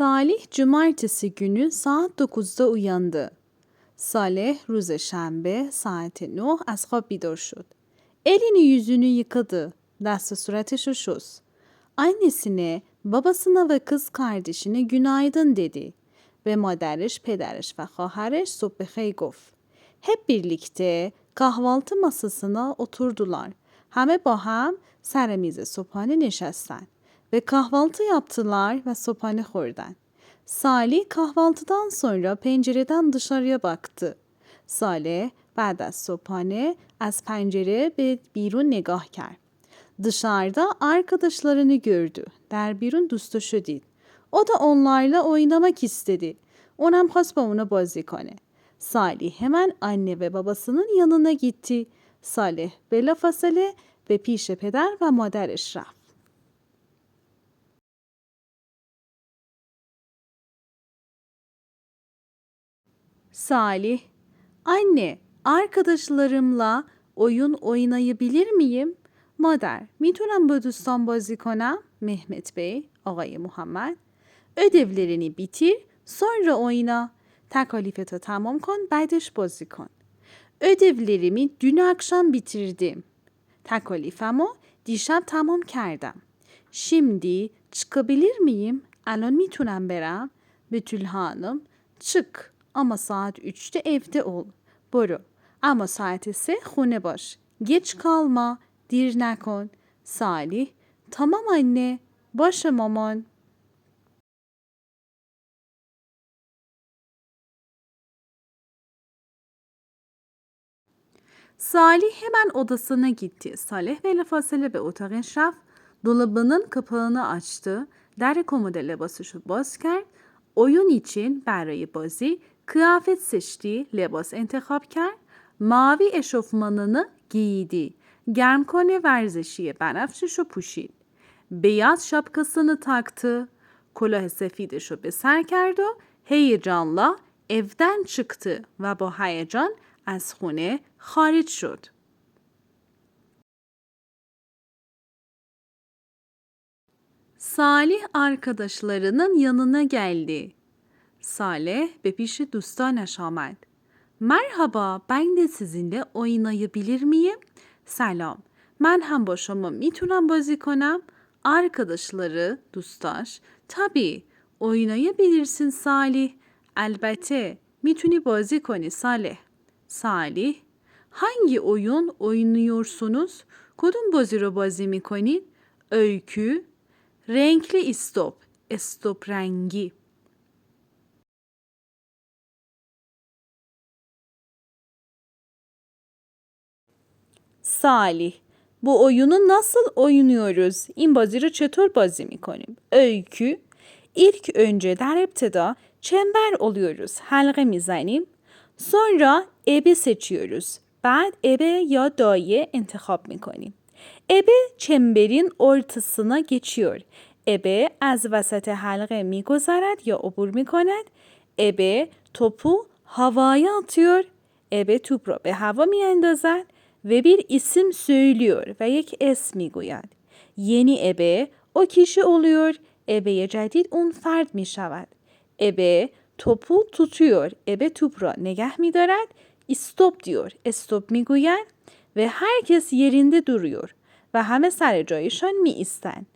Salih cumartesi günü saat 9'da uyandı. Salih روز şembe saat 9 از خواب بیدار شد. Elini yüzünü yıkadı. Dest suratı şuş. Annesine, babasına ve kız kardeşine günaydın dedi. Ve مادرش، پدرش و خواهرش صبح بخیر گفت. Hep birlikte kahvaltı masasına oturdular. Hame با هم سر میز صبحانه نشستند ve kahvaltı yaptılar ve sopanı خوردن. Salih kahvaltıdan sonra pencereden dışarıya baktı. Salih بعد از صبحانه از پنجره به بیرون نگاه کرد. Dışarıda arkadaşlarını gördü. در بیرون دوستاشو دید. O da onlarla oynamak istedi. Onam خواست با اونا بازی کنه. Salih hemen anne ve babasının yanına gitti. Salih بلافاصله به پیش پدر و مادرش رفت. Salih, anne, arkadaşlarımla oyun oynayabilir miyim? مادر میتونم با دوستان بازی کنم؟ مهمت Bey, آقای محمد ödevlerini bitir sonra oyna. Takalifatı tamam kon بعدش بازی کن. ödevlerimi dün akşam bitirdim. تکالیفمو دیشب تمام کردم. Şimdi çıkabilir miyim? الان میتونم برم؟ Betül Hanım çık Ama saat 3'te evde ol. Boru. Ama saat ise hune baş. Geç kalma. Dirnek ol. Salih. Tamam anne. Başa maman. Salih hemen odasına gitti. Salih ve lafasıyla ve otağın şaf dolabının kapağını açtı. Der komodele basışı Bozker oyun için Berra'yı Bazi kıyafet seçtiği, lebas entekabkar, mavi eşofmanını giydi. Germkone verzişiye benafşişo puşid. Beyaz şapkasını taktı. Kolah sefideşo beser kerdo. Heyecanla evden çıktı ve bu heyecan az hune hariç şud. Salih arkadaşlarının yanına geldi. Salih به پیش دوستانش آمد. Merhaba, ben de sizinle oynayabilir miyim? Selam, ben hem با شما میتونم بازی کنم? Arkadaşları, دوستاش, tabii, oynayabilirsin Salih. البته, میتونی بازی کنی Salih. Salih, hangi oyun oynuyorsunuz? Kudum بازی رو بازی میکنید؟ Öykü, renkli istop, istop rengi. Salih, bu oyunu nasıl oynuyoruz? این بازی رو چطور بازی می‌کنیم؟ Öykü, ilk önce در ابتدا çember oluyoruz. حلقه می‌زنیم. Sonra ebe seçiyoruz. بعد ebe ya dayı انتخاب می‌کنیم. ebe çemberin ortasına geçiyor. ebe از وسط حلقه میگذرد یا عبور می‌کند. ebe topu havaya atıyor. ebe توپ را به هوا میاندازد ve bir isim söylüyor ve یک اسم میگوید. Yeni ebe o kişi oluyor. Ebeye cedid un fert mi şavad. Ebe topu tutuyor. Ebe توپ را نگه میدارد. استop diyor. استop میگوید ve herkes yerinde duruyor ve همه سر جایشان می ایستند.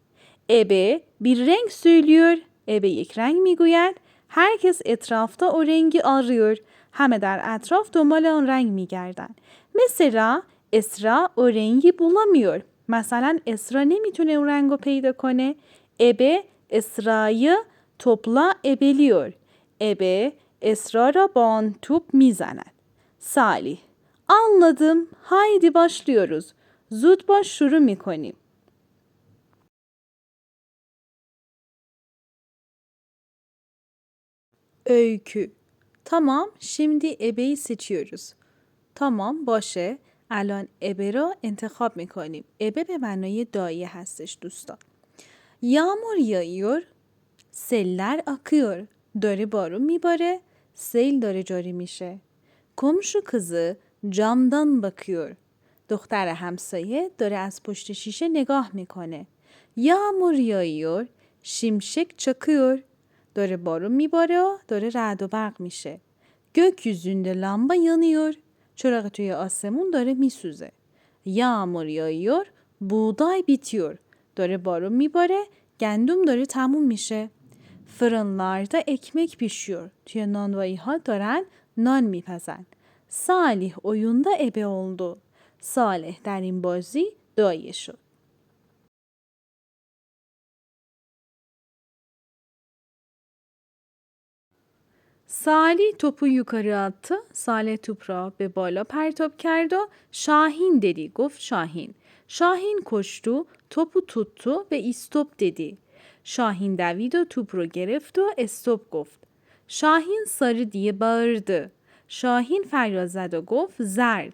ebe bir renk söylüyor. Ebe یک رنگ میگوید. Herkes etrafta o rengi arıyor. همه در اطراف دنبال آن رنگ میگردند. Mesela Esra o rengi bulamıyor. Mesela Esra nemiتونه اون رنگ رو پیدا کنه؟ ebe Esra'yı topla ebeliyor. Ebe Esra را با آن توپ میزند. Salih Anladım. Haydi başlıyoruz. Zut baş şuru میکنیم. Öykü. Tamam, şimdi ebeyi seçiyoruz. Tamam, باشه. الان ابه رو انتخاب می‌کنیم. ابه به معنای دایه هستش دوستان. یامور یایور سلر آکیور. داره بارو میباره سیل داره جاری میشه. کمشو کزه جامدان باکیور. دختر همسایه داره از پشت شیشه نگاه می‌کنه. یامور یایور شیمشک چکیور. داره بارو میباره و داره رعد و برق میشه. گوکیزونده لامبا یانیور Çorakatü yasemun dare misüze. Yağmur yağıyor, buğday bitiyor. Dare barun mibare, gendum dare tamum mişe. Fırınlarda ekmek pişiyor. Tüye non ve iha daren non mipezen. Salih oyunda ebe oldu. Salih derin bozi döye şud. Salih topu yukarı attı. Salih toprağı به بالا پرتاب کرد و شاهین dedi گفت شاهین. شاهین koştu, topu tuttu ve istop dedi. Şahin دوید و توپ رو گرفت و استوب گفت. شاهین sarı diye bağırdı. Şahin feryat zed و گفت زرد.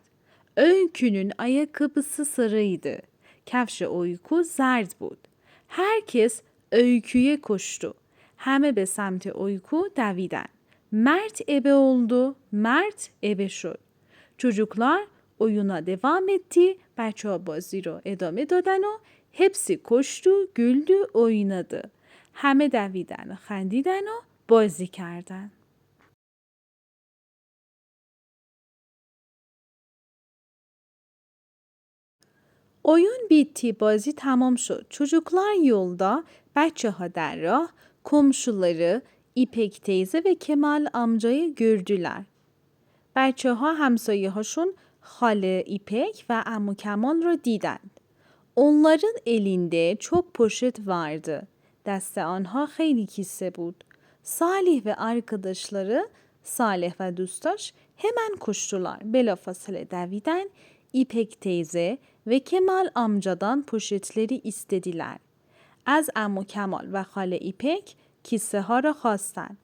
Öykünün ayakkabısı sarıydı. Kefş uyku zerd بود. Herkes öyküye koştu. Heme به سمت uyku دویدن. Mert ebe oldu. Mert ebe şud. Çocuklar oyuna devam etti. بچه بازی رو ادامه دادن و hepsi koştu, güldü, oynadı. همه دویدن و خندیدن و بازی کردن. Oyun bitti, بازی tamam شد. Çocuklar yolda, بچه ها در راه, komşuları, İpek teyze ve Kemal amcayı gördüler. بچه ها همسایه هاشون خاله İpek ve Amu Kemal رو دیدند. Onların elinde çok poşet vardı. Deste anha خیلی kisse بود. Salih ve arkadaşları Salih ve Dustaş hemen koştular. Belafasıle deviden İpek teyze ve Kemal amcadan poşetleri istediler. Az Amu Kemal ve Hale İpek kisse ha را خواستند.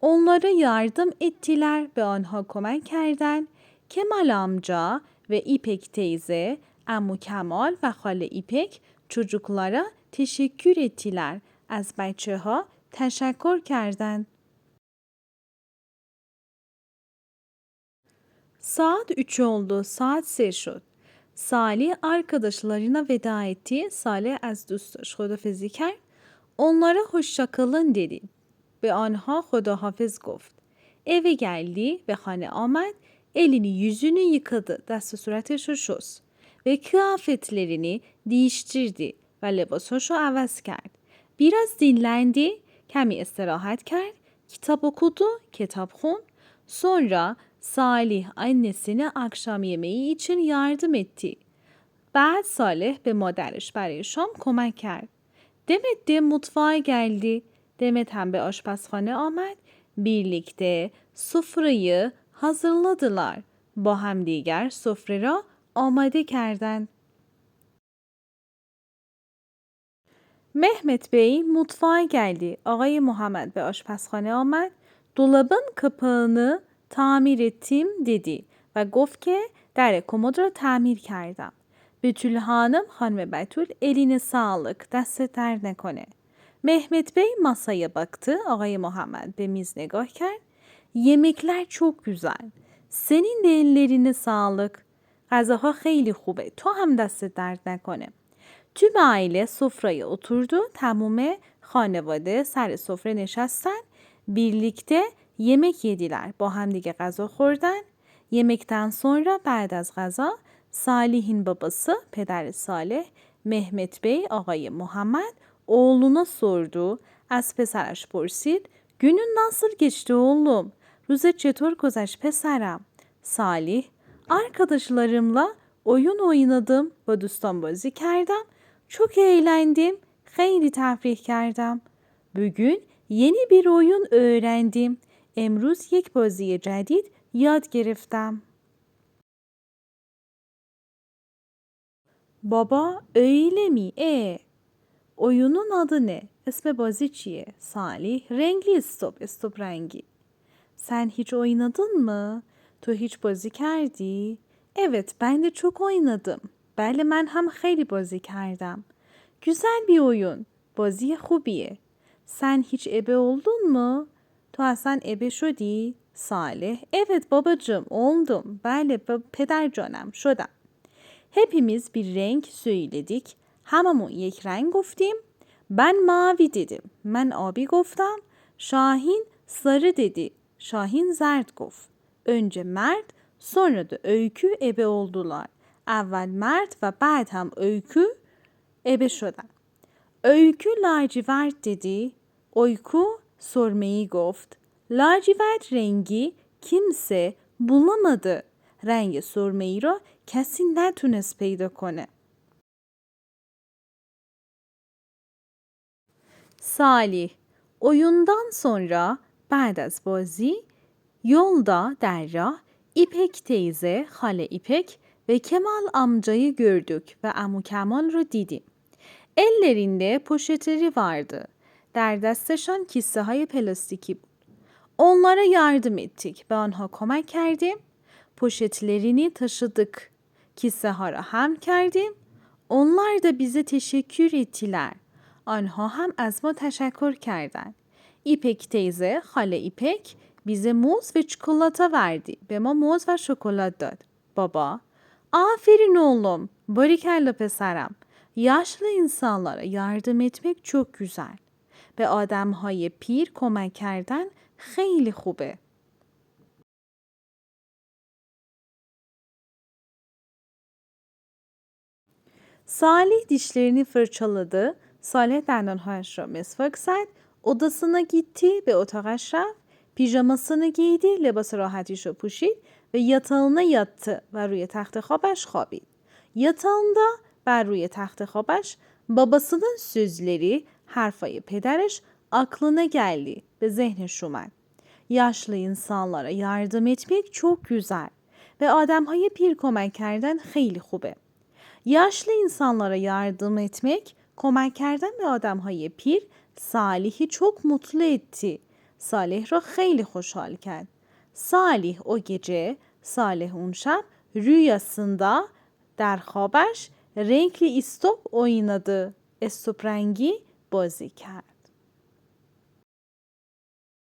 Onlara yardım ettiler ve anha komek kerdن. Kemal amca ve İpek teyze, Amu Kemal ve Hale İpek çocuklara teşekkür ettiler. Az بچه ها تشکر کردند. Saat 3 oldu. Saat 3 شد. Salih arkadaşlarına veda etti. Salih az دوستاش خدافزی کرد. Onlara hoşça kalın dedi. Ve anha خداحافظ گفت. Eve geldi ve hane آمد. Elini yüzünü yıkadı. Dest suratش رو şos. Ve kıyafetlerini değiştirdi ve لباساشو عوض کرد. Biraz dinlendi, kemi istirahat کرد, kitap okudu, kitap خون. Sonra Salih annesine akşam yemeği için yardım etti. بعد Salih به مادرش برای شام کمک کرد. Demet de mutfağa geldi. Demet hem به آشپزخانه آمد. Birlikte sofrayı hazırladılar. با همدیگر سفره را آماده کردند. Mehmet Bey mutfağa geldi. Ağay Muhammed ve آشپزخانه آمد. Dolabın kapağını tamir ettim dedi ve گفت که در کمد را تعمیر کردم. Betül Hanım, Hanım Betül eline sağlık, dست در نکنه. Mehmet Bey masaya baktı. Ağay Muhammed به میز نگاه کرد. Yemekler çok güzel. Senin de ellerine sağlık. غذاها خیلی خوبه. تو هم دست درد نکنه. Tüm aile sofraya oturdu. Tamame خانواده سر سفره نشستن. Birlikte yemek yediler. با همدیگه غذا خوردن. Yemekten sonra بعد از غذا Salih'in babası peder Salih Mehmet Bey ağayı Muhammed oğluna sordu. Az pesaraş günün nasıl geçti oğlum? Ruze çetor kozaş pesara. Salih arkadaşlarımla oyun oynadım ve düstan bazi kerdim. Çok eğlendim. Hayli tefrih kerdim. Bugün yeni bir oyun öğrendim. Emruz yek baziye cedid yad geriftem. Baba öyle mi? E oyunun adı ne? اسم بازی چیه؟ Salih renkli stop, stop rengi. Sen hiç oynadın mı? تو هیچ بازی کردی؟ Evet ben de çok oynadım. بله من هم خیلی بازی کردم. Güzel bir oyun. بازی خوبیه. Sen hiç ebe oldun mu? تو اصلا ebe شدی؟ Salih, evet babacığım oldum. بله پدر جانم شدم. Hepimiz bir renk söyledik. Hamamı یک رنگ گفتیم. Ben mavi dedim. Ben abi گفتم. Şahin sarı dedi. Şahin zerd گفت. Önce Mert, sonra da Öykü ebe oldular. Evvel Mert ve بعد هم Öykü ebe شدن. Öykü lacivert dedi. Oyku sormayı گفت. Lacivert rengi kimse bulamadı. رنگ سرمه‌ای را کسی نتونست پیدا کنه. Salih Oyundan sonra بعد از بازی yolda Derya, İpek teyze, Hale İpek ve Kemal amcayı gördük ve Amu Kemal رو دیدیم. Ellerinde poşetleri vardı. در دستشان کیسه های پلاستیکی بود. Onlara yardım ettik ve onha کمک کردیم. Poşetlerini taşıdık. Kisse hara hem کردیم. Onlar da bize teşekkür ettiler. آنها هم از ما تشکر کردند. İpek teyze, Hale İpek bize muz ve çikolata verdi. Ve ma muz ve şokolat dad. Baba, aferin oğlum, barikella پسرم. Yaşlı insanlara yardım etmek çok güzel. به آدمهای پیر کمک کردن خیلی خوبه. Salih dişlerini fırçaladı. Salih دندانهایش را مسواک زد. Odasına gitti ve otağaş رفت. پیژاماسını giydi, لباس راحتیش رو پوشید ve yatağına yattı ve روی تخت خوابش خوابید. Yatağında ve روی تخت خوابش babasının sözleri, harfayı پدرش aklına geldi ve zehnش اومد. Yaşlı insanlara yardım etmek çok güzel ve adamhaya pir کمک کردن خیلی خوبه. Yaşlı insanlara yardım etmek, کمک کردن به آدمهای پیر Salih'i çok mutlu etti. Salih را خیلی خوشحال کرد. Salih o gece, Salih اون شب rüyasında در خوابش renkli istop oynadı. Estop rengi بازی کرد.